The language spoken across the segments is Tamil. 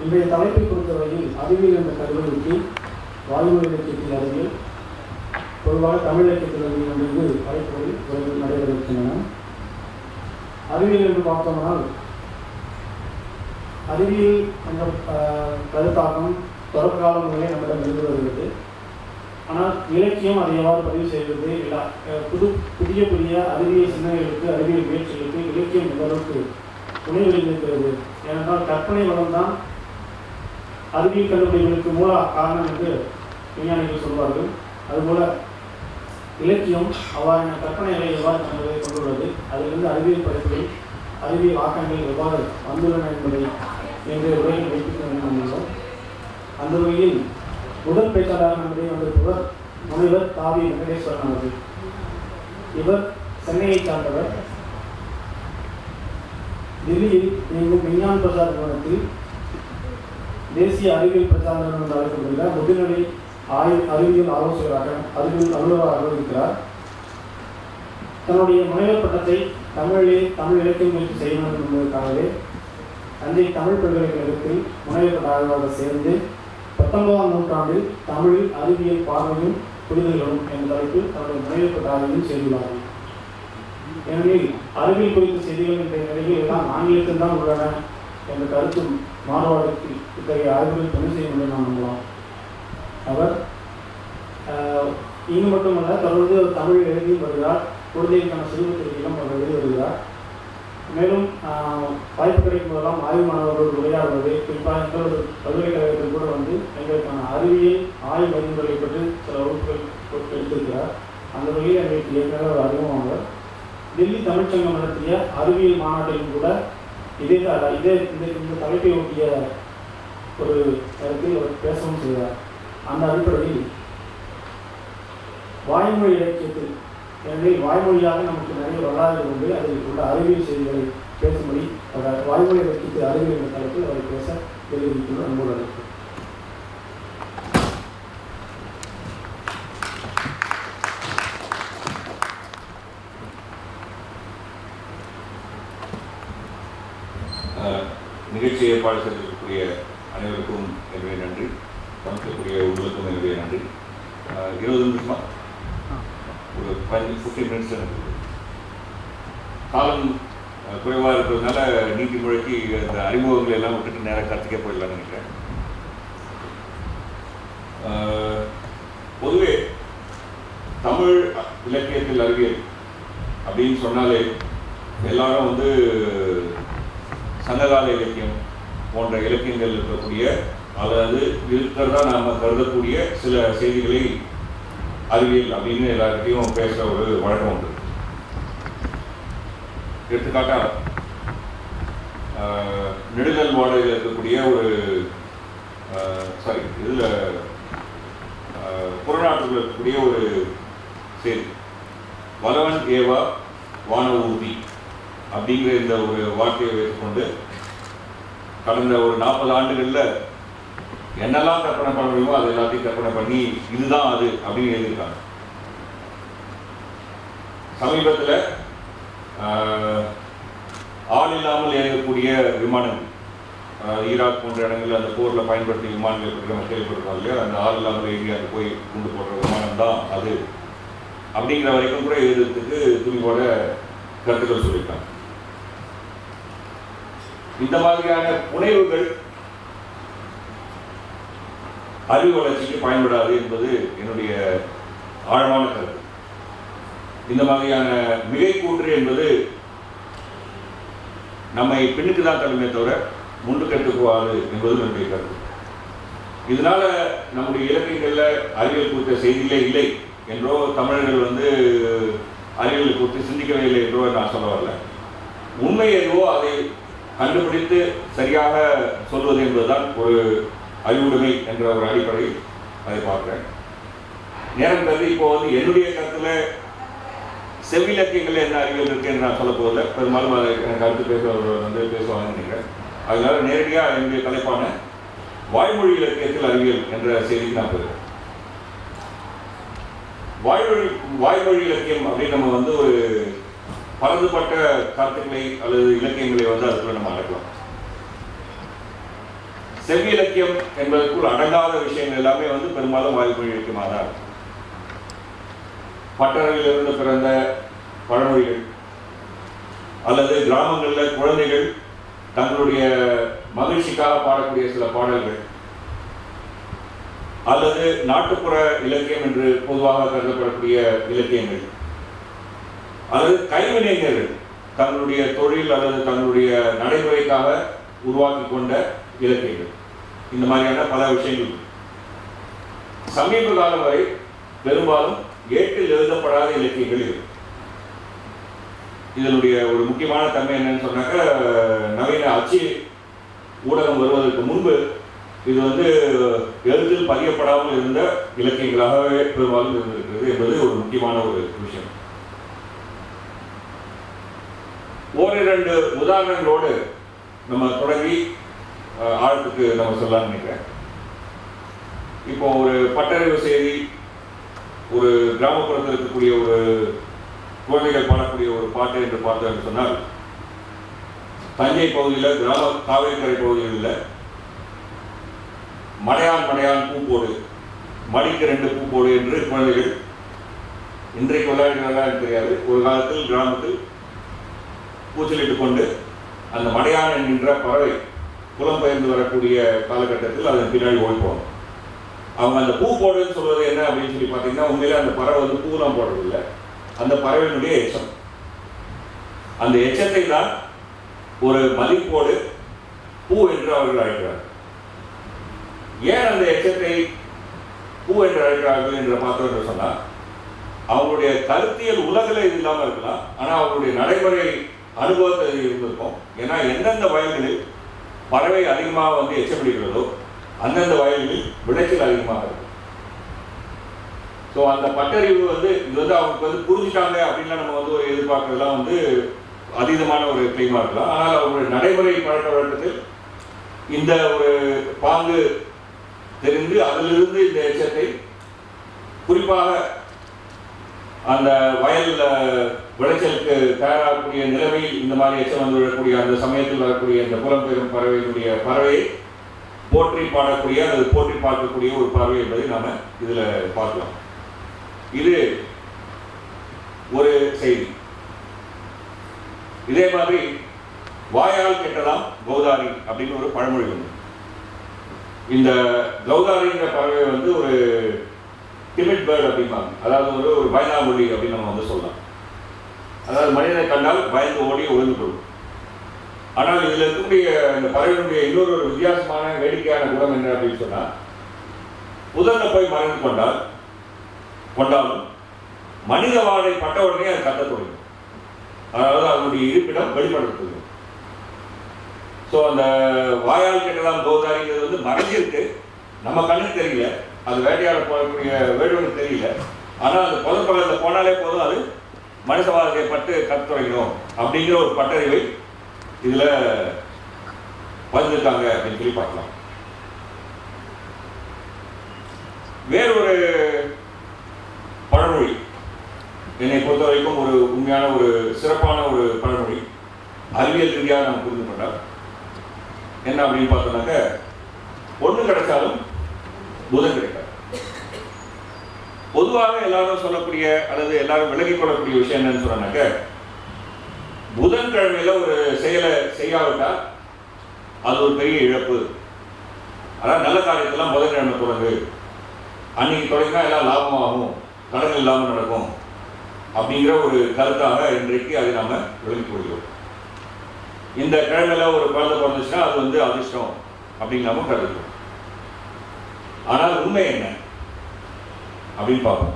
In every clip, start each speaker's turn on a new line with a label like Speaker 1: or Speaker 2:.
Speaker 1: இன்றைய தலைப்பை பொறுத்தவரையில் அறிவியல் என்ற கருவிக்கு வாயுமொழி இலக்கியத்தில் அறிவியல் பொதுவாக தமிழ் இலக்கியத்தில் அறிவியல் என்பது தலைப்புகளில் விரைவில் நடைபெறுகின்றன. அறிவியல் என்று பார்த்தோம்னால் அறிவியல் என்ற கருத்தாக்கம் தொடர்காலம் முதலே நம்மிடம் இருந்து வருகிறது. ஆனால் இலக்கியம் அதை எவ்வாறு பதிவு செய்வது? இல்லை அஹ், புது புதிய புதிய அறிவியல் சிந்தனைகளுக்கு அறிவியல் முயற்சிகளுக்கு இலக்கியம் எந்த அளவுக்கு துணை விளைந்திருக்கிறது ஏனென்றால் கற்பனை வளம் தான் அறிவியல் கண்டுபிடிப்புகளுக்கு மூல காரணம் என்று விஞ்ஞானிகள் சொல்வார்கள். அதுபோல இலக்கியம் அவ்வாறான கற்பனைகளை எவ்வாறு தங்களை கொண்டுள்ளது? அதிலிருந்து அறிவியல் படைப்புகள் அறிவியல் ஆக்கங்கள் எவ்வாறு வந்துள்ளன என்பதை இன்றைய உரையில் வைத்துக் கொண்டிருந்தோம் அந்த வகையில் முதல் பேச்சாளர் நம்முடைய வந்திருப்பவர் முனைவர் தாவி வெங்கடேஸ்வரன் அவர்கள். இவர் சென்னையைச் சார்ந்தவர். டெல்லியில் இயங்கும் விஞ்ஞான் பிரசார் நிறுவனத்தில் தேசிய அறிவியல் பிரச்சாரம் என்று அழைக்கப்படுகிற முதுநிலை ஆய் அறிவியல் ஆலோசகராக அறிவியல் அலுவலராக இருக்கிறார். தன்னுடைய முனைவர் பட்டத்தை தமிழிலே தமிழ் இலக்கிய முயற்சி செய்ய வேண்டும் என்பதற்காகவே தஞ்சை தமிழ் பல்கலைக்கழகத்தில் முனைவர் ஆய்வாளர் சேர்ந்து பத்தொன்பதாம் நூற்றாண்டில் தமிழில் அறிவியல் பார்வையும் புரிதல்களும் என்ற தலைப்பில் தன்னுடைய முனைவர் பட்டாளையும் செய்துள்ளார்கள் ஏனெனில் அறிவியல் குறித்த செய்திகள் என்ற நிலையில் எல்லாம் ஆங்கிலத்தில் தான் உள்ளன. என்ற கருத்தும் மாணவர்களுக்கு இத்தகைய ஆய்வுகள் துணை செய்யும் என்று நாம் நம்பலாம். அவர் இது இங்கு மட்டுமல்ல தொடர்ந்து தமிழ் எழுதி எழுதியும் வருகிறார். குழந்தைகளுக்கான சிறுவத்திற்கிலும் அவர் எழுதி வருகிறார். மேலும் வாய்ப்பு கிடைக்கும் போதெல்லாம் ஆய்வு மாணவர்கள் உரையாடுவது குறிப்பாக எங்களோட பல்கலைக்கழகத்தில் கூட வந்து எங்களுக்கான அறிவியல் ஆய்வு வழிமுறை பற்றி சில வகுப்புகள் கொடுத்து எடுத்திருக்கிறார். அந்த வகையில் எங்களுக்கு ஏற்கனவே ஒரு அறிமுகமானவர் டெல்லி தமிழ்ச்சங்கம் நடத்திய அறிவியல் மாநாட்டிலும் கூட இதே த- இதே இந்த இந்த தலைப்பை ஒட்டிய ஒரு கருத்தில் அவர் பேசவும் செய்தார். அந்த அடிப்படையில் வாய்மொழி இலக்கியத்தில் எனவே வாய்மொழியாக நமக்கு நிறைய வரலாறு உண்டு. அதில் உள்ள அறிவியல் செய்திகளை பேசும்படி அவர் வாய்மொழி இலக்கியத்தில் அறிவியல் என்ற தலைப்பில் அவர் பேச தெரிவிக்கின்ற அன்போடு
Speaker 2: ஏற்பாடு செய்திருக்கக்கூடிய அனைவருக்கும் என்னுடைய நன்றி. சமைக்கக்கூடிய உங்களுக்கும் என்னுடைய நன்றி. இருபது நிமிஷமா ஒரு பதினஞ்சு ஃபிஃப்டீன் மினிட்ஸ் எனக்கு. காலம் அஹ், குறைவா இருக்கிறதுனால நீட்டி முழக்கி இந்த அறிமுகங்களை எல்லாம் விட்டுட்டு நேராக கற்றுக்கே போயிடலாம்னு நினைக்கிறேன். பொதுவே தமிழ் இலக்கியத்தில் அறிவியல் அப்படின்னு சொன்னாலே எல்லாரும் வந்து சங்ககால இலக்கியம் போன்ற இலக்கியங்கள் இருக்கக்கூடிய அதாவது இருக்கிறதா நாம் கருதக்கூடிய சில செய்திகளை அறிவியல் அப்படின்னு எல்லாருக்கிட்டையும் பேசுகிற ஒரு வழக்கம் உண்டு. எடுத்துக்காட்டா நெடுதல் வாடகையில் இருக்கக்கூடிய ஒரு சாரி இதில் புறநாட்டில் இருக்கக்கூடிய ஒரு செய்தி. வலவன் ஏவா வான ஊர்தி அப்படிங்கிற இந்த ஒரு வார்த்தையை வைத்துக்கொண்டு கடந்த ஒரு நாற்பது ஆண்டுகளில் என்னெல்லாம் கற்பனை பண்ண முடியுமோ அது எல்லாத்தையும் கற்பனை பண்ணி இதுதான் அது அப்படின்னு எழுதியிருக்காங்க. சமீபத்தில் ஆள் இல்லாமல் இயங்கக்கூடிய விமானங்கள் ஈராக் போன்ற இடங்களில் அந்த போரில் பயன்படுத்திய விமானங்கள் பற்றி நம்ம கேள்விப்பட்டிருக்கோம் இல்லையா? அந்த ஆள் இல்லாமல் இயங்கி போய் குண்டு போடுற விமானம் தான் அது. அப்படிங்கிற வரைக்கும் கூட எழுதுறதுக்கு துணிவோட கருத்துக்கள் சொல்லியிருக்காங்க. இந்த மாதிரியான புனைவுகள் அறிவு வளர்ச்சிக்கு பயன்படாது என்பது என்னுடைய ஆழமான கருத்து. இந்த மாதிரியான மிகை கூற்று என்பது நம்மை பின்னுக்கு தான் தள்ளுமே தவிர முன்னுக்கு எடுத்துக்கு என்பது என்னுடைய கருத்து. இதனால நம்முடைய இலக்கியங்களில் அறிவியல் குறித்த செய்திகளே இல்லை என்றோ தமிழர்கள் வந்து அறிவியல் குறித்து சிந்திக்கவே இல்லை என்றோ நான் சொல்ல வரல. உண்மை எதுவோ அதை கண்டுபிடித்து சரியாக சொல்வது என்பதுதான் ஒரு அறிவுடைமை என்ற ஒரு அடிப்படையில் அதை பார்க்குறேன். நேரம் கருதி இப்போ வந்து என்னுடைய கருத்தில் செவ்விலக்கியங்கள் என்ன அறிவியல் இருக்கு என்று நான் சொல்ல போதில்லை பெரும்பாலும் அதை எனக்கு அடுத்து வந்து பேசுவாங்கன்னு நினைக்கிறேன். அதனால நேரடியாக என்னுடைய தலைப்பான வாய்மொழி இலக்கியத்தில் அறிவியல் என்ற செய்திக்கு நான் போயிருக்கேன் வாய்மொழி வாய்மொழி இலக்கியம் அப்படின்னு நம்ம வந்து ஒரு பலதுபட்ட கருத்துக்களை அல்லது இலக்கியங்களை வந்து அதுக்குள்ள நம்ம அடக்கலாம். செவ்வி இலக்கியம் என்பதற்குள் அடங்காத விஷயங்கள் எல்லாமே வந்து பெரும்பாலும் வாய்மொழி இலக்கியமாக தான் இருக்கும் பட்டறையிலிருந்து பிறந்த பழமொழிகள் அல்லது கிராமங்களில் குழந்தைகள் தங்களுடைய மகிழ்ச்சிக்காக பாடக்கூடிய சில பாடல்கள் அல்லது நாட்டுப்புற இலக்கியம் என்று பொதுவாக கருதப்படக்கூடிய இலக்கியங்கள். அல்லது கைவினைஞர்கள். தங்களுடைய தொழில் அல்லது தங்களுடைய நடைமுறைக்காக உருவாக்கி கொண்ட இலக்கியங்கள். இந்த மாதிரியான பல விஷயங்கள். சமீப காலம் வரை பெரும்பாலும் ஏட்டில் எழுதப்படாத இலக்கியங்கள் இருக்கு இதனுடைய ஒரு முக்கியமான தன்மை என்னன்னு சொன்னாக்க நவீன அச்சு ஊடகம் வருவதற்கு முன்பு இது வந்து எழுத்தில் பதியப்படாமல் இருந்த இலக்கியங்களாகவே பெரும்பாலும் இருந்திருக்கிறது என்பது ஒரு முக்கியமான ஒரு விஷயம். ஓரிரண்டு உதாரணங்களோடு நம்ம தொடங்கி அஹ், ஆழத்துக்கு நம்ம சொல்லலாம்னு நினைக்கிறேன். இப்போ ஒரு பட்டறிவு செய்தி ஒரு கிராமப்புறத்தில் இருக்கக்கூடிய ஒரு குழந்தைகள் பாடக்கூடிய ஒரு பாட்டு என்று பார்த்தோம் சொன்னால் தஞ்சை பகுதியில் கிராம காவேரிக்கரை பகுதிகளில் மடையான் மடையான் பூ போடு மடிக்கு ரெண்டு பூ போடு என்று குழந்தைகள் இன்றைக்கு விளையாடுகிறார்களா தெரியாது. ஒரு காலத்தில் கிராமத்தில் கூச்சலிட்டு கொண்டு அந்த மடையான் என்கின்ற பறவை புலம்பெயர்ந்து வரக்கூடிய காலகட்டத்தில் அதன் பின்னாடி ஓடிப்போம் அவங்க அந்த பூ போடுன்னு சொல்வது என்ன அப்படின்னு சொல்லி பார்த்தீங்கன்னா உண்மையிலே அந்த பறவை வந்து பூலாம் போடுறதில்லை. அந்த பறவையினுடைய எச்சம். அந்த எச்சத்தை தான் ஒரு மதிப்போடு பூ என்று அவர்கள் அழைக்கிறார்கள். ஏன் அந்த எச்சத்தை பூ என்று அழைக்கிறார்கள் என்று பார்த்தோம் என்று சொன்னால் அவங்களுடைய கருத்தியல் உலகில் இது இல்லாமல் இருக்கலாம். ஆனால் அவங்களுடைய நடைமுறை அனுபவத்தில் இருந்திருக்கும் ஏன்னா எந்தெந்த வயல்களில் பறவை அதிகமாக வந்து எச்சப்படுகிறதோ அந்தந்த வயல்களில் விளைச்சல் அதிகமாக இருக்கும். ஸோ அந்த பட்டறிவு வந்து இது வந்து அவங்களுக்கு வந்து புரிஞ்சுட்டாங்க அப்படின்லாம் நம்ம வந்து ஒரு எதிர்பார்க்கறதுலாம் வந்து அதீதமான ஒரு கிளைமாக இருக்கலாம். ஆனால் அவங்களுடைய நடைமுறை பழக்க வழக்கத்தில் இந்த ஒரு பாங்கு தெரிந்து அதிலிருந்து இந்த எச்சத்தை குறிப்பாக அந்த வயலில் விளைச்சலுக்கு தயாராகக்கூடிய நிலைமையில் இந்த மாதிரி எச்சம் வந்து விழக்கூடிய அந்த சமயத்தில் வரக்கூடிய இந்த புலம்பெயரும் பறவையினுடைய பறவையை போற்றி பாடக்கூடிய அல்லது போற்றி பார்க்கக்கூடிய ஒரு பறவை என்பதை நாம் இதில் பார்க்கலாம். இது ஒரு செய்தி. இதே மாதிரி வாயால் கெட்டலாம் கௌதாரி அப்படின்னு ஒரு பழமொழி ஒன்று இந்த கௌதாரிங்கிற பறவை வந்து ஒரு டிமிட் பேர்ட் அப்படிம்பாங்க. அதாவது ஒரு ஒரு பயனாமொழி அப்படின்னு நம்ம வந்து சொல்லலாம். அதாவது மனிதனை கண்டால் பயந்து ஓடி ஒளிந்து கொள்ளும் ஆனால் இதில் இருக்கக்கூடிய இந்த பறவையினுடைய இன்னொரு ஒரு வித்தியாசமான வேடிக்கையான குணம் என்ன அப்படின்னு சொன்னால் புதல்ல போய் மறைந்து கொண்டால் கொண்டாலும் மனித வாழை பட்ட உடனே அது கத்த தொடங்கும். அதாவது அதனுடைய இருப்பிடம் வெளிப்படுத்துது ஸோ அந்த வாயால் கெட்டலாம் கோதாரிங்கிறது வந்து மறைஞ்சிருக்கு. நம்ம கண்ணுக்கு தெரியல. அது வேட்டையாட போகக்கூடிய வேடுவனுக்கு தெரியல. ஆனால் அது புதல் போனாலே போதும். அது மனித வாழ்க்கை பட்டு கத்து அப்படிங்கிற ஒரு பட்டறிவை இதில் பதிஞ்சிருக்காங்க அப்படின்னு சொல்லி பார்க்கலாம். வேறொரு பழமொழி. என்னை பொறுத்த வரைக்கும் ஒரு உண்மையான ஒரு சிறப்பான ஒரு பழமொழி. அறிவியல் ரீதியாக நம்ம புரிந்து கொண்டால் என்ன அப்படின்னு பார்த்தோம்னாக்க ஒன்று கிடைச்சாலும் புதன் கிடைக்காது பொதுவாக எல்லாரும் சொல்லக்கூடிய அல்லது எல்லாரும் விலகிக் கொள்ளக்கூடிய விஷயம் என்னன்னு சொன்னாக்க புதன்கிழமையில ஒரு செயலை செய்யாவிட்டால் அது ஒரு பெரிய இழப்பு. ஆனால் நல்ல காரியத்தெல்லாம் புதன்கிழமை தொடங்கு அன்னைக்கு தொடங்கினா எல்லாம் லாபமாகும் கடன் இல்லாமல் நடக்கும் அப்படிங்கிற ஒரு கருத்தாக இன்றைக்கு அதை நாம் விளங்கிக் கொள்கிறோம். இந்த கிழமையில ஒரு குழந்தை பிறந்துச்சுன்னா அது வந்து அதிர்ஷ்டம் அப்படின்னு நாம கருதுகிறோம். ஆனால் உண்மை என்ன? அப்படின்னு பார்ப்போம்.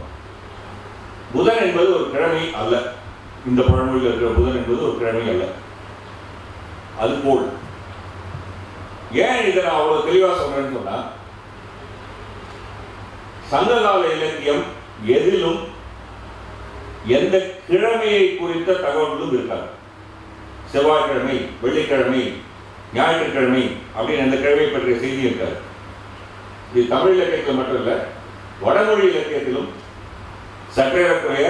Speaker 2: புதன் என்பது ஒரு கிழமை அல்ல. இந்த பழமொழியில் இருக்கிற புதன் என்பது ஒரு கிழமை அல்ல. அது போல். ஏன் இதை நான் அவ்வளவு தெளிவா சொல்றேன்னு சொன்னா சங்ககால இலக்கியம் எதிலும் எந்த கிழமையை குறித்த தகவல்களும் இருக்காது. செவ்வாய்க்கிழமை வெள்ளிக்கிழமை ஞாயிற்றுக்கிழமை அப்படின்னு அந்த கிழமை பற்றிய செய்தி இருக்காது. இது தமிழ் இலக்கியத்தில் மட்டும் இல்லை வடமொழி இலக்கியத்திலும் சற்றேறக்குறைய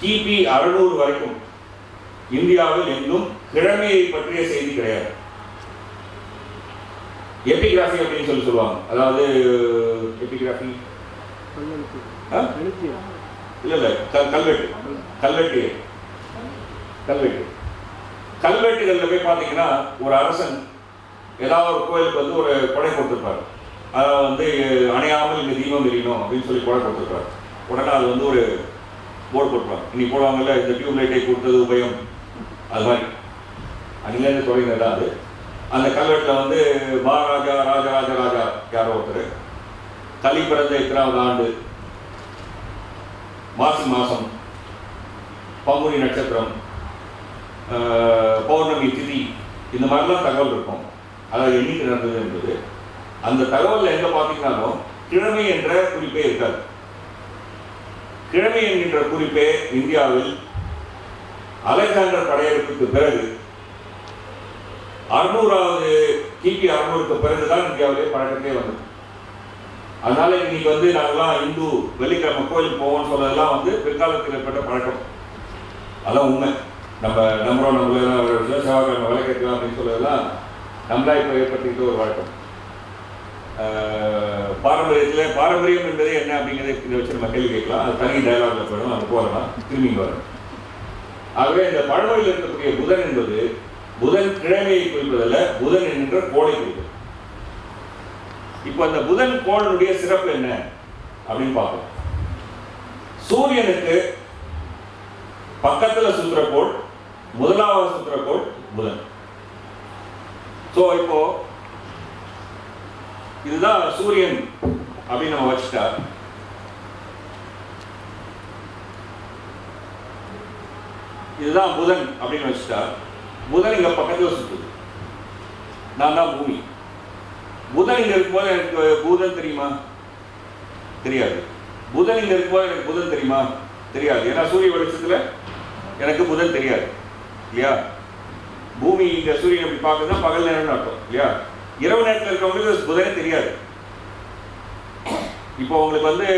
Speaker 2: கிபி அறுநூறு வரைக்கும் இந்தியாவில் எங்கும் கிழமையை பற்றிய செய்தி கிடையாது. எபிகிராஃபி அப்படின்னு சொல்லி சொல்லுவாங்க. அதாவது எபிகிராஃபி? இல்லை இல்லை கல்வெட்டு. கல்வெட்டு. கல்வெட்டு. கல்வெட்டுகளில் போய் பார்த்தீங்கன்னா ஒரு அரசன் ஏதாவது ஒரு கோயிலுக்கு வந்து ஒரு கொடை கொடுத்துருப்பாரு. அதை வந்து அணையாமல் இங்கே தீபம் எரியணும் அப்படின்னு சொல்லி கொடை கொடுத்துருப்பாரு. உடனே அது வந்து ஒரு போர்டு போட்டுருவாங்க இன்னைக்கு போடுவாங்கல்ல இந்த டியூப்லைட்டை கொடுத்தது உபயம். அது மாதிரி. அன்னிலேருந்து தொடங்கினது அது. அந்த கல்வெட்டில் வந்து மகாராஜா ராஜராஜ ராஜா யாரோ ஒருத்தர். தள்ளி பிறந்த எத்தனாவது ஆண்டு. மாசி மாதம் பங்குனி நட்சத்திரம். பௌர்ணமி திதி. இந்த மாதிரிலாம் தகவல் இருக்கும். அதாவது எண்ணிக்கை நடந்தது என்பது அந்த தகவலில் எங்கே பார்த்தீங்கன்னாலும் கிழமை என்ற குறிப்பே இருக்காது கிழமை என்கின்ற குறிப்பே இந்தியாவில் அலெக்சாண்டர் படையெடுப்புக்கு பிறகு அறுநூறாவது கிபி அறுநூறுக்கு பிறகுதான் இந்தியாவிலே பழக்கத்தே வந்தது அதனால இன்னைக்கு வந்து நாங்களாம் இந்து வெள்ளிக்கிழமை கோயிலுக்கு போவோம்னு சொல்றதெல்லாம் வந்து பிற்காலத்தில் ஏற்பட்ட பழக்கம் அதான் உண்மை நம்ம நம்புறோம் நம்மள செவ்வாய்க்கிழமை விளக்கேற்றலாம் அப்படின்னு சொல்றதெல்லாம் நம்மளா இப்போ ஏற்படுத்திக்கிட்ட ஒரு வழக்கம். ஆஹ் பாரம்பரியத்தில் பாரம்பரியம் என்பது என்ன அப்படிங்கிறத இதை வச்சு நம்ம கேள்வி கேட்கலாம். அது தனி டயலாகில் போயிடும் அது போகலாம் திரும்பி வரும் ஆகவே இந்த பழமொழியில் இருக்கக்கூடிய புதன் என்பது புதன் கிழமையை குறிப்பதல்ல புதன் என்கின்ற கோளை குறிப்பது இப்போ அந்த புதன் கோளனுடைய சிறப்பு என்ன அப்படின்னு பார்ப்போம். சூரியனுக்கு பக்கத்துல சுற்றுற கோள் முதலாவது சுற்றுற கோள் புதன். ஸோ இப்போ இதுதான் சூரியன் அப்படின்னு நம்ம வச்சுட்டா. இதுதான் புதன் அப்படின்னு வச்சுட்டா. புதன் இங்க பக்கத்துல சுத்துது. நான் தான் பூமி. புதன் இங்க இருக்கும்போது எனக்கு பூதன் தெரியுமா? தெரியாது. புதன் இங்க இருக்கும்போது எனக்கு புதன் தெரியுமா? தெரியாது. ஏன்னா சூரிய வெளிச்சத்துல எனக்கு புதன் தெரியாது. இல்லையா? பூமி இங்க சூரியன் இப்படி பார்க்குதுன்னா பகல் நேரம்னு அர்த்தம் இல்லையா? இரவு நேரத்தில் இருக்கிறவங்களுக்கு புதனே தெரியாது. இப்போ உங்களுக்கு வந்து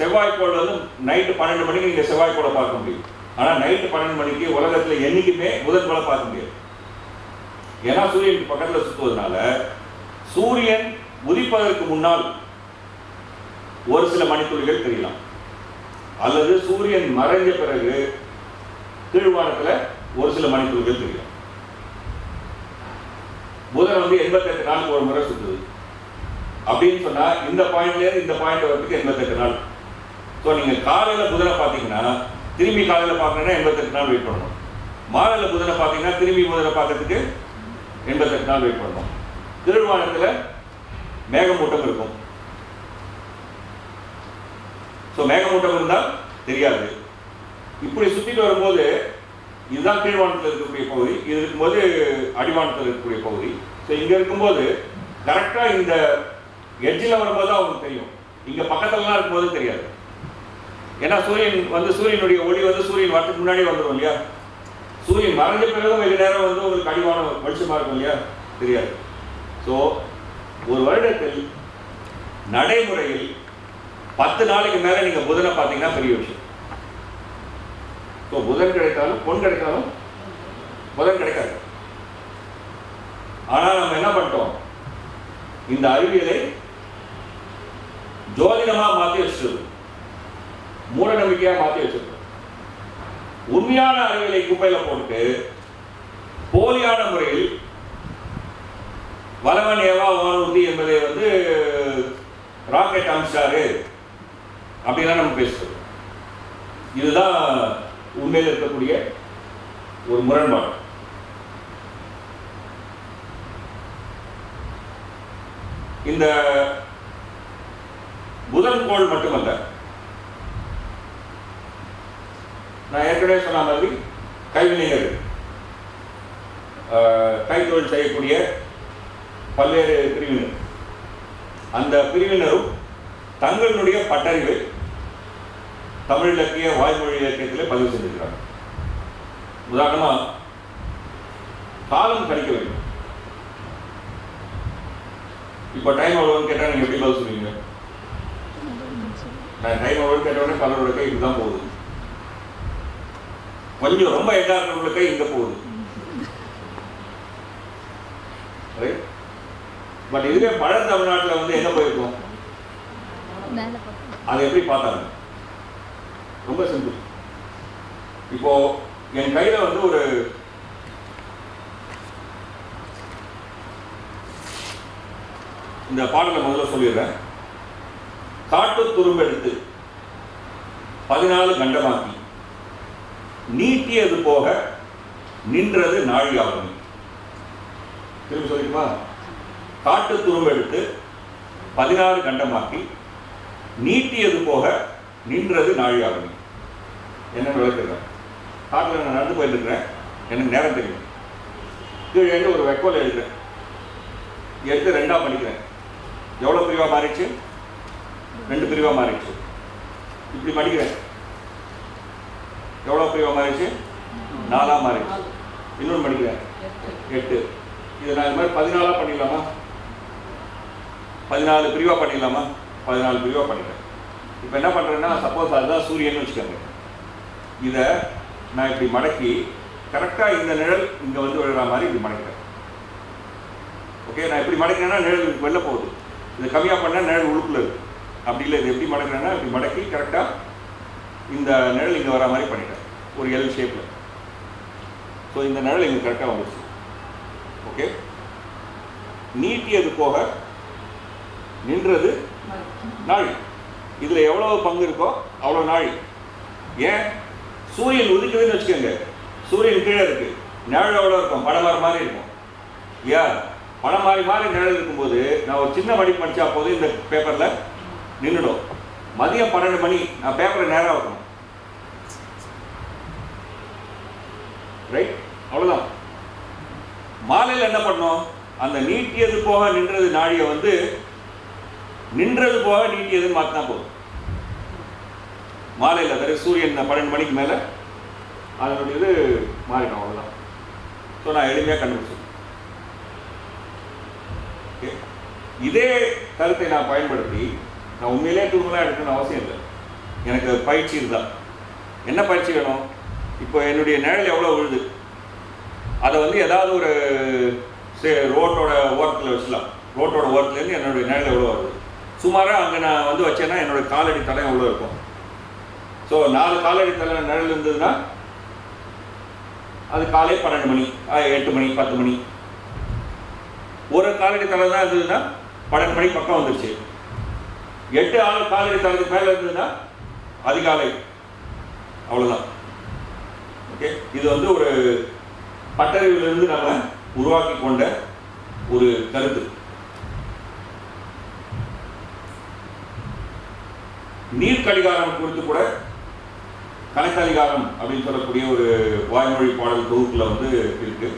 Speaker 2: செவ்வாய்க்கோள் வந்து நைட்டு பன்னெண்டு மணிக்கு நீங்க செவ்வாய்க்கோளை பார்க்க முடியும். ஆனா நைட்டு பன்னெண்டு மணிக்கு உலகத்துல என்னைக்குமே புதன் கோளை பார்க்க முடியாது. ஏன்னா சூரியன் பக்கத்துல சுத்துவதனால சூரியன் உதிப்பதற்கு முன்னால் ஒரு சில மணித்துளிகள் தெரியலாம். அல்லது சூரியன் மறைஞ்ச பிறகு கீழ்வானத்துல ஒரு சில மணித்துளிகள் தெரியலாம். புதன் வந்து எண்பத்தெட்டு நாளுக்கு ஒரு முறை சுற்றுது அப்படின்னு சொன்னால் இந்த பாயிண்ட்லேருந்து இந்த பாயிண்ட் வரதுக்கு எண்பத்தெட்டு நாள். ஸோ நீங்கள் காலையில் புதனை பார்த்தீங்கன்னா திரும்பி காலையில் பார்க்கணுன்னா எண்பத்தெட்டு நாள் வெயிட் பண்ணணும். மாலையில் புதனை பார்த்தீங்கன்னா திரும்பி புதனை பார்க்கறதுக்கு எண்பத்தெட்டு நாள் வெயிட் பண்ணணும். கீழ்வானத்துல மேகமூட்டம் இருக்கும். ஸோ மேகமூட்டம் இருந்தால் தெரியாது. இப்படி சுற்றிட்டு வரும்போது இதுதான் கீழ்வானத்தில் இருக்கக்கூடிய பகுதி. இது இருக்கும்போது அடிவானத்தில் இருக்கக்கூடிய பகுதி. ஸோ இங்கே இருக்கும்போது கரெக்டாக இந்த எட்ஜில் வரும்போது தான் அவங்களுக்கு தெரியும். இங்கே பக்கத்துலலாம் இருக்கும்போது தெரியாது. ஏன்னா சூரியன் வந்து சூரியனுடைய ஒளி வந்து சூரியன் வரத்துக்கு முன்னாடி வந்துடும் இல்லையா? சூரியன் மறைஞ்ச பிறகு வெகு நேரம் வந்து உங்களுக்கு அடிவான வெளிச்சமாக இருக்கும் இல்லையா? தெரியாது. ஸோ ஒரு வருடத்தில் நடைமுறையில் பத்து நாளைக்கு மேலே நீங்கள் புதனை பார்த்தீங்கன்னா பெரிய விஷயம். ஸோ புதன் கிடைத்தாலும் பொன் கிடைத்தாலும் புதன் கிடைக்காது. ஆனா நம்ம என்ன பண்ணிட்டோம்? இந்த அறிவியலை ஜோதிடமா மாத்தி வச்சிருக்கு மூட நம்பிக்கையா மாத்தி வச்சிருக்கோம் உண்மையான அறிவியலை குப்பையில போட்டு போலியான முறையில் வலவன் ஏவா வானூர்தி என்பதை வந்து ராக்கெட் அமிச்சாரு அப்படிலாம் நம்ம பேசுறோம். இதுதான் உண்மையில் இருக்கக்கூடிய ஒரு முரண்பாடு. இந்த புதன் கோள் மட்டுமல்ல நான் ஏற்கனவே சொன்ன மாதிரி கைவினைகள் கைத்தொழில் செய்யக்கூடிய பல்வேறு பிரிவினர். அந்த பிரிவினரும் தங்களுடைய பட்டறிவை தமிழ் இலக்கிய வாய்மொழி இலக்கியத்தில் பதிவு செஞ்சிருக்கிறாங்க உதாரணமா காலம் கணிக்க வேண்டும். இப்போ டைம் எவ்வளோன்னு கேட்டால் நீங்கள் எப்படி பதில் சொல்லுவீங்க? நான் டைம் எவ்வளோன்னு கேட்டவுடனே பலரோட கை இதுதான் போகுது. கொஞ்சம் ரொம்ப எட்டா இருக்கிறவங்கள கை இங்கே போகுது. பட் இதுவே பழ தமிழ்நாட்டில் வந்து எங்கே போயிருக்கோம்? அதை எப்படி பார்த்தாங்க? ரொம்ப சிம்பிள் இப்போ என் கையில வந்து ஒரு இந்த பாடலை முதல்ல சொல்லிடுறேன். காட்டு துரும்பெடுத்து பதினாலு கண்டமாக்கி நீட்டியது போக நின்றது நாழியாகும் திரும்பி சொல்லிக்குமா காட்டு துரும்பெடுத்து பதினாறு கண்டமாக்கி நீட்டியது போக நின்றது நாழியாகும் என்ன விளக்குறேன் காட்டில் நான் நடந்து போயிட்டு எனக்கு நேரம் தெரியும். கீழே ஒரு வெக்கோல் எழுதுறேன். எடுத்து ரெண்டாக படிக்கிறேன். எவ்வளோ பிரிவாக மாறிடுச்சு? ரெண்டு பிரிவாக மாறிடுச்சு. இப்படி படிக்கிறேன். எவ்வளோ பிரிவாக மாறிடுச்சு? நாலாக மாறிடுச்சு. இன்னொன்று படிக்கிறேன். எட்டு. இதை நான் இது மாதிரி பதினாலாக பண்ணிடலாமா? பதினாலு பிரிவாக பண்ணிடலாமா? பதினாலு பிரிவாக பண்ணிட்டேன் இப்போ என்ன பண்ணுறேன்னா சப்போஸ் அதுதான் சூரியன் வச்சுக்கோங்க. இதை நான் இப்படி மடக்கி கரெக்டாக இந்த நிழல் இங்கே வந்து விழுற மாதிரி இப்படி மடக்கிறேன். ஓகே நான் இப்படி மடக்கிறேன்னா நிழல் வெளில போகுது. இது கம்மியாக பண்ணால் நிழல் உழுப்புல இருக்கு. அப்படி இல்லை இது எப்படி மடக்கிறேன்னா இப்படி மடக்கி கரெக்டாக இந்த நிழல் இங்கே வர மாதிரி பண்ணிட்டேன். ஒரு எல் ஷேப்பில் ஸோ இந்த நிழல் இங்கே கரெக்டாக வந்துச்சு ஓகே நீட்டியது போக நின்றது நாழி இதில் எவ்வளோ பங்கு இருக்கோ அவ்வளோ நாள். ஏன்? சூரியன் உதிக்குதுன்னு வச்சுக்கோங்க. சூரியன் கீழே இருக்கு. நிழல் எவ்வளோ இருக்கும்? படம் வர மாதிரி இருக்கும். ஐயா படம் மாறி மாறி நிழல் இருக்கும்போது நான் ஒரு சின்ன மணி படித்தா போது இந்த பேப்பரில் நின்றுடும் மதியம் பன்னெண்டு மணி நான் பேப்பரை நேராக வைக்கணும். ரைட் அவ்வளோதான் மாலையில் என்ன பண்ணோம் அந்த நீட்டியது போக நின்றது நாழியை வந்து நின்றது போக நீட்டியதுன்னு மாற்றினா போதும். மாலையில் வெறும் சூரியன் பன்னெண்டு மணிக்கு மேலே அதனுடைய இது மாறிடும் அவ்வளோதான் ஸோ நான் எளிமையாக கண்டுபிடிச்சேன் ஓகே இதே கருத்தை நான் பயன்படுத்தி நான் உண்மையிலே தூங்கலாம் எடுக்கணும்னு அவசியம் இல்லை. எனக்கு பயிற்சி இருந்தால் என்ன பயிற்சி வேணும்? இப்போ என்னுடைய நிழல் எவ்வளோ விழுது? அதை வந்து ஏதாவது ஒரு ரோட்டோட ஓரத்தில் வச்சுலாம். ரோட்டோட ஓரத்துலேருந்து என்னுடைய நிழல் எவ்வளோ வருது? சுமாராக அங்கே நான் வந்து வச்சேன்னா என்னோடய காலடி தடம் எவ்வளோ இருக்கும்? ஸோ நாலு காலடித்தல நிழல் இருந்ததுன்னா அது காலை பன்னெண்டு மணி எட்டு மணி பத்து மணி. ஒரு காலடி தலை தான் இருந்ததுன்னா பன்னெண்டு மணி பக்கம் வந்துருச்சு. எட்டு ஆள் காலடி தலைக்கு மேலே இருந்ததுன்னா அதிகாலை. அவ்வளோதான் ஓகே? இது வந்து ஒரு பட்டறிவிலிருந்து நம்ம உருவாக்கி கொண்ட ஒரு கருத்து. நீர் கடிகாரம் குறித்து கூட கணக்கதிகாரம் அப்படின்னு சொல்லக்கூடிய ஒரு வாய்மொழி பாடல் தொகுப்பில் வந்து இருக்கு.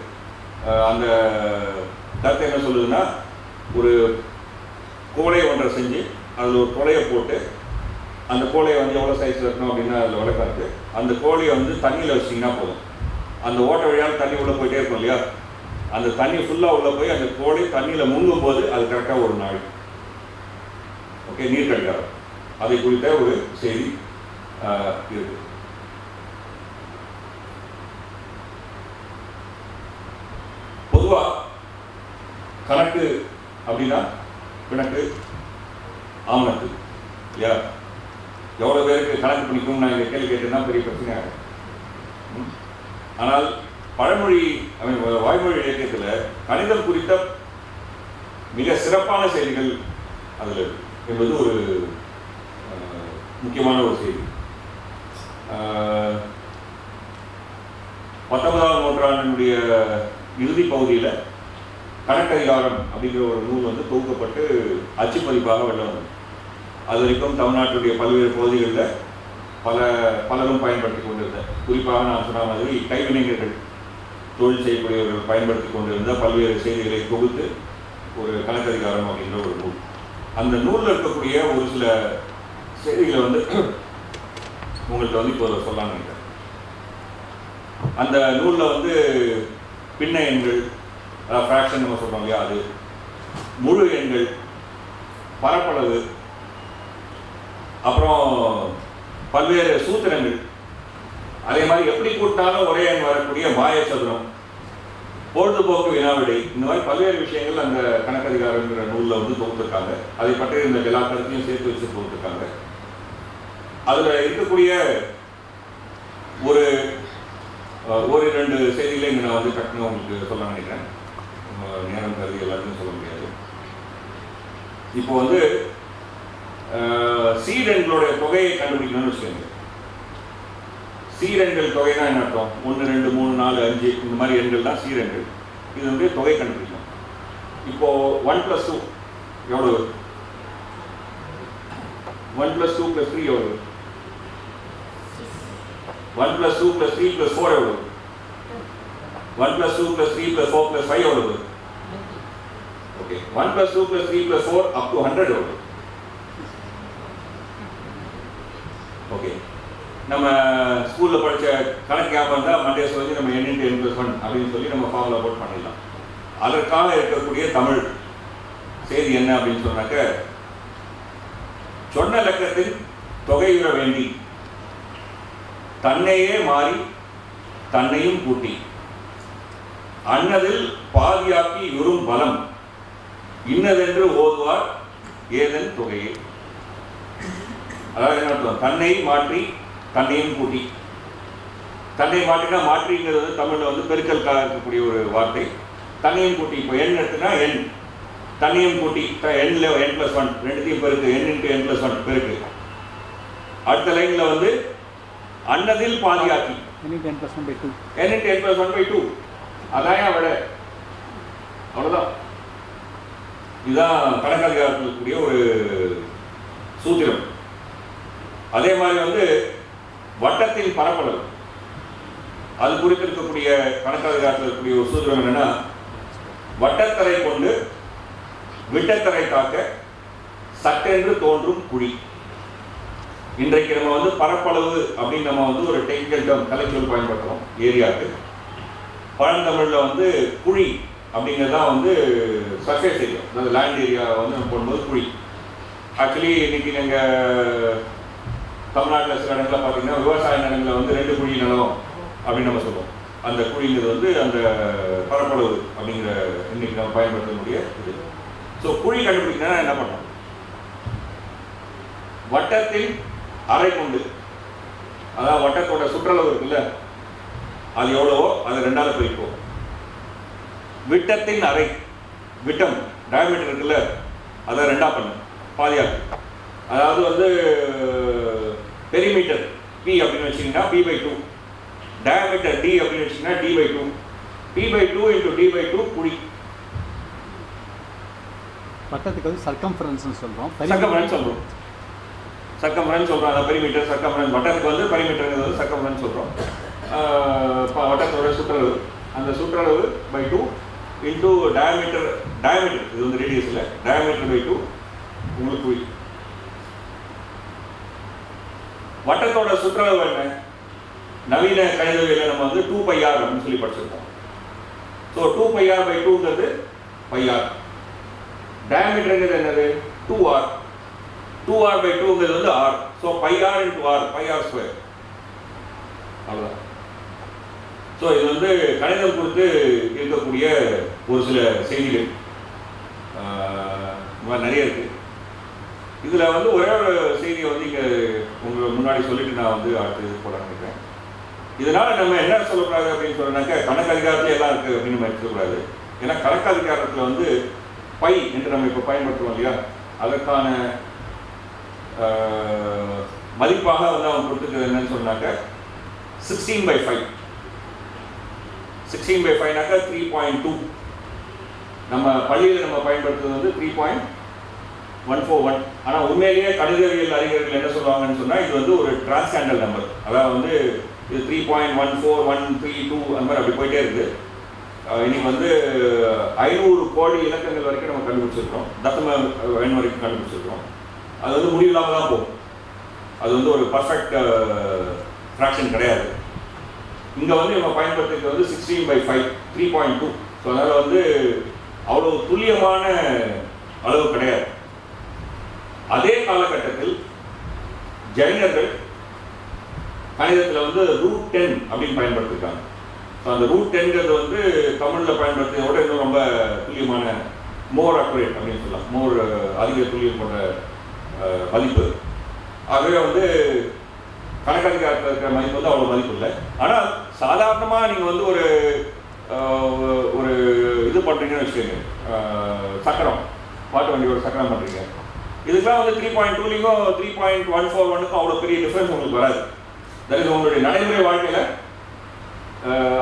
Speaker 2: அந்த கருத்து என்ன சொல்லுதுன்னா ஒரு கோலை ஒன்றை செஞ்சு அதில் ஒரு கொலையை போட்டு அந்த கோலையை வந்து எவ்வளோ சைஸ் இருக்கணும் அப்படின்னு அதில் விளக்கம் இருக்கு அந்த கோழியை வந்து தண்ணியில் வச்சிங்கன்னா போதும். அந்த ஓட்ட வழியால் தண்ணி உள்ளே போயிட்டே இருக்கும் இல்லையா? அந்த தண்ணி ஃபுல்லாக உள்ளே போய் அந்த கோழி தண்ணியில் முங்கும் போது அது கரெக்டாக ஒரு நாள். ஓகே நீர் கடிகாரம் அதை குறித்த ஒரு செய்தி இருக்குது பொதுவாக கணக்கு அப்படின்னா கணக்கு ஆமணக்கு இல்லையா? எவ்வளோ பேருக்கு கணக்கு பிடிக்கும் நான் இந்த கேள்வி கேட்டேன்னா பெரிய பிரச்சனை ஆகும் ஆனால் பழமொழி வாய்மொழி இலக்கியத்தில் கணிதம் குறித்த மிக சிறப்பான செய்திகள் அதில் என்பது ஒரு அஹ், முக்கியமான ஒரு செய்தி. பத்தொன்பதாம் நூற்றாண்டினுடைய இறுதி பகுதியில் கணக்கதிகாரம் அப்படிங்கிற ஒரு நூல் வந்து தொகுக்கப்பட்டு அச்சுப்பதிப்பாக வெளில வந்தது. அது வரைக்கும் தமிழ்நாட்டுடைய பல்வேறு பகுதிகளில் பல பலரும் பயன்படுத்தி கொண்டிருந்தேன் குறிப்பாக நான் சொன்ன மாதிரி கைவினைஞர்கள் தொழில் செய்யக்கூடியவர்கள் பயன்படுத்தி கொண்டிருந்த பல்வேறு செய்திகளை தொகுத்து ஒரு கணக்கதிகாரம் அப்படின்ற ஒரு நூல். அந்த நூலில் இருக்கக்கூடிய ஒரு சில செய்திகளை வந்து உங்கள்கிட்ட வந்து இப்போ சொல்லலாம்னு நினைக்கிறேன். அந்த நூலில் வந்து பின்ன எண்கள் ஃப்ராக்ஷன் நம்ம சொல்கிறோம் இல்லையா அது. முழு எண்கள் பரப்பளவு அப்புறம் பல்வேறு சூத்திரங்கள். அதே மாதிரி எப்படி கூட்டாலும் ஒரே எண் வரக்கூடிய மாய சதுரம் பொழுதுபோக்கு வினாவிடை இந்த மாதிரி பல்வேறு விஷயங்கள் அந்த கணக்கதிகாரங்கிற நூலில் வந்து தொகுத்துருக்காங்க. அதை பற்றி இந்த எல்லா கருத்தையும் சேர்த்து வச்சு தொகுத்துருக்காங்க. அதில் இருக்கக்கூடிய ஒரு ஒரு இரண்டு செய்திகளை இங்கே நான் வந்து டக்குனு உங்களுக்கு சொல்ல நினைக்கிறேன். நேரம் கருதி எல்லாத்தையும் சொல்ல முடியாது. இப்போ வந்து சீரன்களுடைய தொகையை கண்டுபிடிக்கணும்னு வச்சுக்கோங்க. சீரெண்கள் தொகைனா என்ன அர்த்தம்? ஒன்று ரெண்டு மூணு நாலு அஞ்சு இந்த மாதிரி எண்கள் தான் இது வந்து தொகை கண்டுபிடிக்கணும். இப்போ ஒன் ப்ளஸ் டூ எவ்வளவு? One plus two plus three எவ்வளவு? One plus two plus three plus four எவ்வளவு? One plus two plus three plus four plus five எவ்வளவு? Okay one plus two plus three plus four up to hundred எவ்வளவு? ஓகே நம்ம ஸ்கூலில் படித்த கணக்கு ஞாபகம் இருந்தால் மண்டே சொல்லி நம்ம n into n plus one அப்படின்னு சொல்லி நம்ம ஃபார்முலா போட் பண்ணிடலாம். அதற்காக இருக்கக்கூடிய தமிழ் செய்தி என்ன அப்படின்னு சொன்னாக்க சொன்ன லக்கத்தில் தொகையுற வேண்டி தன்னையே மாறி தன்னையும் கூட்டி. அன்னதில் பாதியாக்கி உறும் பலம். இன்னதென்று ஓதுவார் ஏதன் தொகையை. அதாவது என்ன தன்னை மாற்றி தன்னையும் கூட்டி. தன்னை மாற்றினா மாற்றிங்கிறது தமிழில் வந்து பெருக்கலுக்காக இருக்கக்கூடிய ஒரு வார்த்தை. தன்னையும் கூட்டி. இப்போ எண் எடுத்துனா எண் தன்னையும் கூட்டி. த- எண்ணில் என் ப்ளஸ் ஒன் ரெண்டுத்தையும் பெருக்கு. N into n plus one பெருக்கு. அடுத்த லைனில் வந்து அன்னதில் பாதியாக்கி into n plus 1 by 2 அதான் விட. அவ்வளோதான் இதுதான் கணக்கதிகாரத்தில் இருக்கக்கூடிய ஒரு சூத்திரம். அதே மாதிரி வந்து வட்டத்தின் பரப்பளவு. அது குறித்து இருக்கக்கூடிய கணக்கதிகாரத்தில் இருக்கக்கூடிய ஒரு சூத்திரம் என்னன்னா வட்டத்தரை கொண்டு விட்டத்தரை காக்க சட்டென்று தோன்றும் குழி. இன்றைக்கு நம்ம வந்து பரப்பளவு அப்படின்னு நம்ம வந்து ஒரு டெக்னிக்கல் டேர்ம் கலைச்சொல் பயன்படுத்துறோம் ஏரியாவுக்கு. பழந்தமிழில் வந்து குழி அப்படிங்கிறது தான் வந்து சர்ஃபேஸ் ஏரியா அதாவது லேண்ட் ஏரியா வந்து நம்ம போடும்போது குழி. ஆக்சுவலி இன்னைக்கு நீங்கள் தமிழ்நாட்டில் சில இடங்களில் பார்த்தீங்கன்னா விவசாய நிலங்களில் வந்து ரெண்டு குழி நிலம் அப்படின்னு நம்ம சொல்லுவோம் அந்த குழிங்கிறது வந்து அந்த பரப்பளவு அப்படிங்கிற இன்னைக்கு நம்ம பயன்படுத்தக்கூடிய இது. ஸோ குழி கண்டுபிடிக்கணும்னா என்ன பண்ணோம் வட்டத்தில் அரை கொண்டு அதாவது வட்டத்தோட சுற்றளவு இருக்குல்ல அது எவ்வளவோ அது ரெண்டால பிரிப்போம். விட்டத்தின் அரை விட்டம் டயமீட்டர் இருக்குல்ல அதை ரெண்டா பண்ணு பாதியாக்கு அதாவது வந்து பெரிமீட்டர் பி அப்படின்னு வச்சிங்கன்னா P by two diameter D அப்படின்னு வச்சிங்கன்னா D by two P by two into D by two குழி
Speaker 3: வட்டத்துக்கு வந்து சர்க்கம்ஃபரன்ஸ்னு சொல்றோம்.
Speaker 2: சர்க்கம்ஃபரன்ஸ் சொல்றோம். சர்க்கம்ஃபரன்ஸ் சொல்கிறோம் அந்த பெரிமீட்டர் சர்க்கம்ஃபரன்ஸ் வட்டத்துக்கு வந்து பெரிமீட்டருங்கிறது வந்து சொல்கிறோம் சொல்றோம். வட்டத்தோட சுற்றளவு. அந்த சுற்றளவு by two into diameter diameter இது வந்து ரேடியஸில் டயமீட்டர் பை டூ உங்களுக்கு வட்டத்தோட சுற்றளவு என்ன? நவீன கணிதவியல நம்ம வந்து டூ பையார் அப்படின்னு சொல்லி படிச்சிருக்கோம். So two pi r by டூங்கிறது pi r டயமீட்டருங்கிறது என்னது? Two r two r by டூங்கிறது வந்து r so pi r into r pi r square அவ்வளோதான் ஸோ இது வந்து கணிதம் குறித்து இருக்கக்கூடிய ஒரு சில செய்திகள். மாதிரி நிறைய இருக்கு. இதில் வந்து ஒரே ஒரு செய்தியை வந்து இங்கே உங்களுக்கு முன்னாடி சொல்லிட்டு நான் வந்து அடுத்து போட நினைக்கிறேன். இதனால் நம்ம என்ன சொல்லக்கூடாது அப்படின்னு சொன்னாக்க கணக்கு அதிகாரத்தில் எல்லாம் இருக்குது அப்படின்னு நம்ம எடுத்துக்கூடாது ஏன்னா கணக்கு அதிகாரத்தில் வந்து பை என்று நம்ம இப்போ பயன்படுத்துவோம் இல்லையா? அதற்கான மதிப்பாக வந்து அவன் கொடுத்துருக்கிறது என்னன்னு சொன்னாக்க sixteen by five sixteen by ஃபைவ்னாக்கா three point two நம்ம பள்ளியில் நம்ம பயன்படுத்துறது வந்து three point one four one ஆனால் உண்மையிலேயே கணிதவியல் அறிஞர்கள் என்ன சொல்லுவாங்கன்னு சொன்னால் இது வந்து ஒரு டிரான்ஸ்கேண்டல் நம்பர் அதாவது வந்து இது three point one four one three two அந்த மாதிரி அப்படி போயிட்டே இருக்குது இனி இன்னைக்கு வந்து ஐநூறு கோடி இலக்கங்கள் வரைக்கும் நம்ம கண்டுபிடிச்சிருக்கோம் தசம எண் வரைக்கும் கண்டுபிடிச்சிருக்கோம் அது வந்து முடிவில்லாமல் தான் போகும். அது வந்து ஒரு பர்ஃபெக்ட் ஃப்ராக்ஷன் uh, கிடையாது. இங்கே வந்து நம்ம பயன்படுத்துறது வந்து sixteen by five three point two so அதனால் வந்து அவ்வளோ துல்லியமான அளவு கிடையாது. அதே காலகட்டத்தில் ஜைனர்கள் கணிதத்தில் வந்து ரூட் டென் அப்படின்னு பயன்படுத்திருக்காங்க. ஸோ அந்த ரூட் டென்கிறது வந்து தமிழில் பயன்படுத்துறதை விட இன்னும் ரொம்ப துல்லியமான மோர் அக்குரேட் அப்படின்னு சொல்லலாம். மோர் uh, அதிக துல்லியம் கொண்ட மதிப்பு. ஆகவே வந்து கணக்கதிகாரத்தில் இருக்கிற மதிப்பு வந்து அவ்வளோ மதிப்பு இல்லை. ஆனால் சாதாரணமாக நீங்கள் வந்து ஒரு ஒரு இது பண்ணுறீங்கன்னு வச்சுக்கோங்க. சக்கரம். மாட்டு வண்டியோட சக்கரம் பண்ணுறீங்க இதுக்கெல்லாம் வந்து த்ரீ பாயிண்ட் டூலிங்கும் த்ரீ பாயிண்ட் ஒன் ஃபோர் ஒனுக்கும் அவ்வளோ பெரிய டிஃப்ரென்ஸ் உங்களுக்கு வராது. தட் உங்களுடைய நடைமுறை வாழ்க்கையில்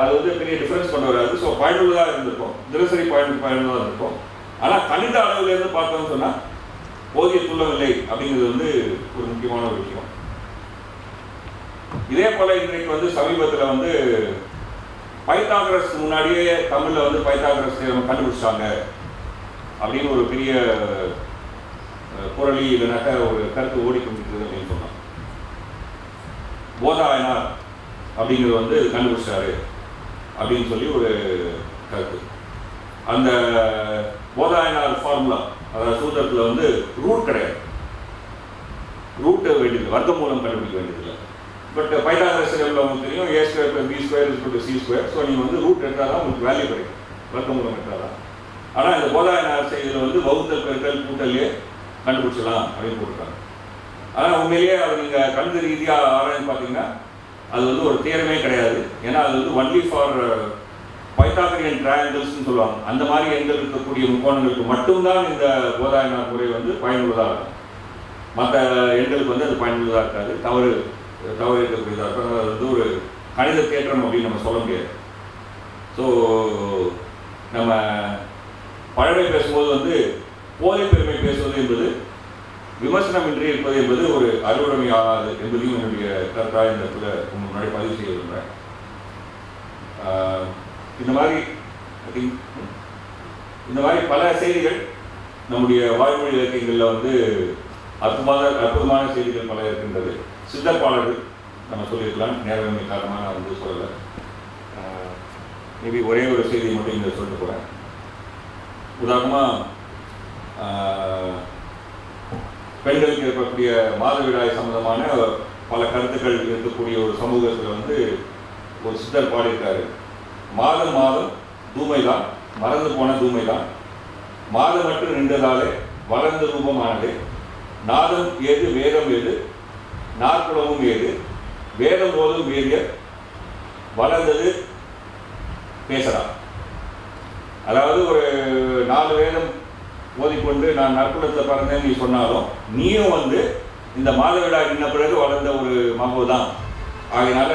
Speaker 2: அது வந்து பெரிய டிஃப்ரென்ஸ் கொண்டு வராது. ஸோ பயனுள்ளதாக இருந்திருக்கும். தினசரி பயன் பயனுள்ளதாக இருந்திருக்கும். ஆனால் கணித அளவுலேருந்து பார்த்தோம்னு சொன்னால் போதிய துள்ளவில்லை அப்படிங்கிறது வந்து ஒரு முக்கியமான ஒரு விஷயம். இதே போல இன்றைக்கு வந்து சமீபத்தில் வந்து பைத்தாகரஸ் முன்னாடியே தமிழில் வந்து பைத்தாகரஸ் தேரம் கண்டுபிடிச்சாங்க அப்படின்னு ஒரு பெரிய குரலி புரளி இல்லைனாக்கா ஒரு கருத்து ஓடிக்கொண்டிருக்குது அப்படின்னு சொன்னாங்க. போதாயனார் அப்படிங்கிறது வந்து கண்டுபிடிச்சாரு அப்படின்னு சொல்லி ஒரு கருத்து. அந்த போதாயனார் ஃபார்முலா சூத்திரத்தில் வந்து ரூட் கிடையாது. ரூட் வேண்டியது வர்க்க மூலம் கண்டுபிடிக்க வேண்டியதில்லை. பட் பைதாகரஸ் உங்களுக்கு தெரியும்? A square plus B square is C square so நீங்கள் வந்து ரூட் எடுத்தால் தான் உங்களுக்கு வேல்யூ கிடைக்கும். வர்க்க மூலம் எடுத்தால் தான். ஆனால் இந்த போதாயனார் செய்தியில் வந்து வகுத்தல் பெருக்கல் கூட்டல்லே கண்டுபிடிச்சலாம் அப்படின்னு போட்டிருக்காங்க. ஆனால் உண்மையிலேயே அதை நீங்கள் கணித ரீதியாக ஆராய்ந்து பார்த்தீங்கன்னா அது வந்து ஒரு தேர்வே கிடையாது. ஏன்னா அது வந்து ஒன்லி ஃபார் பைத்தாகரியன் ட்ரையாங்கிள்ஸ்னு சொல்லுவாங்க. அந்த மாதிரி எண்கள் இருக்கக்கூடிய முக்கோணங்களுக்கு மட்டும்தான் இந்த கோதாயன முறை வந்து பயனுள்ளதாக இருக்கும். மற்ற எண்களுக்கு வந்து அது பயனுள்ளதாக இருக்காது. தவறு தவறு இருக்கக்கூடியதாக இருக்கும் அது வந்து ஒரு கணித தேற்றம் அப்படின்னு நம்ம சொல்ல முடியாது. ஸோ நம்ம பழமை பேசும்போது வந்து போதை பெருமை பேசுவது என்பது விமர்சனமின்றி இருப்பது என்பது ஒரு அறுவடமை ஆகாது என்பதையும் என்னுடைய கருத்தாக இந்த இடத்துல முன்னாடி பதிவு செய்ய விரும்புகிறேன் இந்த மாதிரி இந்த மாதிரி பல செய்திகள் நம்முடைய வாய்மொழி இலக்கியங்களில் வந்து அற்புதமான அற்புதமான செய்திகள் பல இருக்கின்றது. சித்தப்பாளர்கள் நம்ம சொல்லியிருக்கலாம். நேரமை காரணமாக நான் வந்து சொல்லலை. மேபி ஒரே ஒரு செய்தியை மட்டும் இங்கே சொல்லிட்டு போகிறேன் உதாரணமாக பெண்களுக்கு இருக்கக்கூடிய மாதவிடாய் சம்பந்தமான பல கருத்துக்கள் இருக்கக்கூடிய ஒரு சமூகத்தில் வந்து ஒரு சித்தர் பாடியிருக்காரு. மாதம் மாதம் தூமைதான் மறந்து போன தூமைதான். மாதமற்று நின்றதாலே வளர்ந்த ரூபமானது. நாதம் ஏது வேதம் ஏது நாற்குளமும் ஏது வேதம் போதும் வேதிய வளர்ந்தது பேசலாம். அதாவது ஒரு நாலு வேதம் ஓதிக்கொண்டு நான் நற்குலத்தில் பிறந்தேன்னு நீ சொன்னாலும் நீயும் வந்து இந்த மாதவிடா இன்ன பிறகு வளர்ந்த ஒரு மகவு தான் ஆகையினால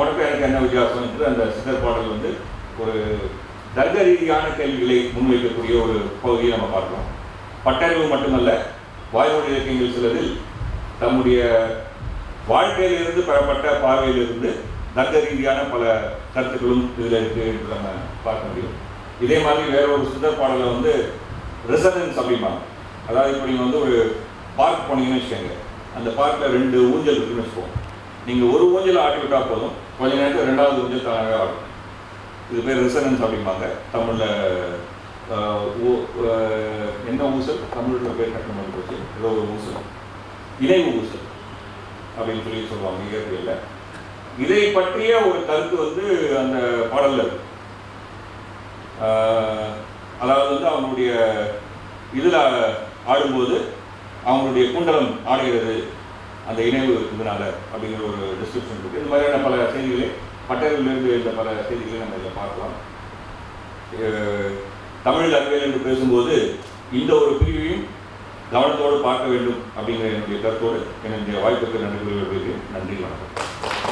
Speaker 2: உனக்கு எனக்கு என்ன வித்தியாசம் என்று அந்த சித்தர் பாடல் வந்து ஒரு தர்க்க ரீதியான கேள்விகளை முன்வைக்கக்கூடிய ஒரு பகுதியை நம்ம பார்க்கலாம். பட்டறிவு மட்டுமல்ல வாய்மொழி இலக்கியங்கள் சிலதில் தம்முடைய வாழ்க்கையிலிருந்து பெறப்பட்ட பார்வையிலிருந்து தர்க்க ரீதியான பல கருத்துக்களும் இதில் இருக்குது என்று நம்ம பார்க்க முடியும். இதே மாதிரி வேற ஒரு சித்தர் பாடலை வந்து ரெசனன்ஸ் அப்படிம்பாங்க. அதாவது இப்போ நீங்கள் வந்து ஒரு பார்க் போனீங்கன்னு வச்சுக்கோங்க. அந்த பார்க்கில் ரெண்டு ஊஞ்சல் இருக்குன்னு வச்சுக்கோங்க. நீங்கள் ஒரு ஊஞ்சல் ஆட்டி விட்டால் போதும். கொஞ்ச நேரத்தில் ரெண்டாவது ஊஞ்சல் தானாகவே ஆடும் இது பேர் ரிசனன்ஸ் அப்படிம்பாங்க. தமிழில் என்ன ஊசல்? தமிழில் பேர் கட்டணம் வந்து போச்சு. ஏதோ ஒரு ஊசல். இணைவு ஊசல் அப்படின்னு சொல்லி சொல்லுவாங்க. இயற்கையில் இதை பற்றிய ஒரு கருத்து வந்து அந்த பாடலில் இருக்கு. அதாவது வந்து அவனுடைய இதில் ஆடும்போது அவங்களுடைய குண்டலம் ஆடுகிறது. அந்த இணைவு இதனால அப்படிங்கிற ஒரு டிஸ்கிரிப்ஷன் இருக்குது இந்த மாதிரியான பல செய்திகளை பட்டறிவிலிருந்து இந்த பல செய்திகளை நம்ம இதில் பார்க்கலாம். தமிழ் அறிவியல் என்று பேசும்போது இந்த ஒரு பிரிவையும் கவனத்தோடு பார்க்க வேண்டும் அப்படிங்கிற என்னுடைய கருத்தோடு என்னுடைய வாய்ப்புக்கு நன்றி கூறுகிறேன். நன்றி வணக்கம்.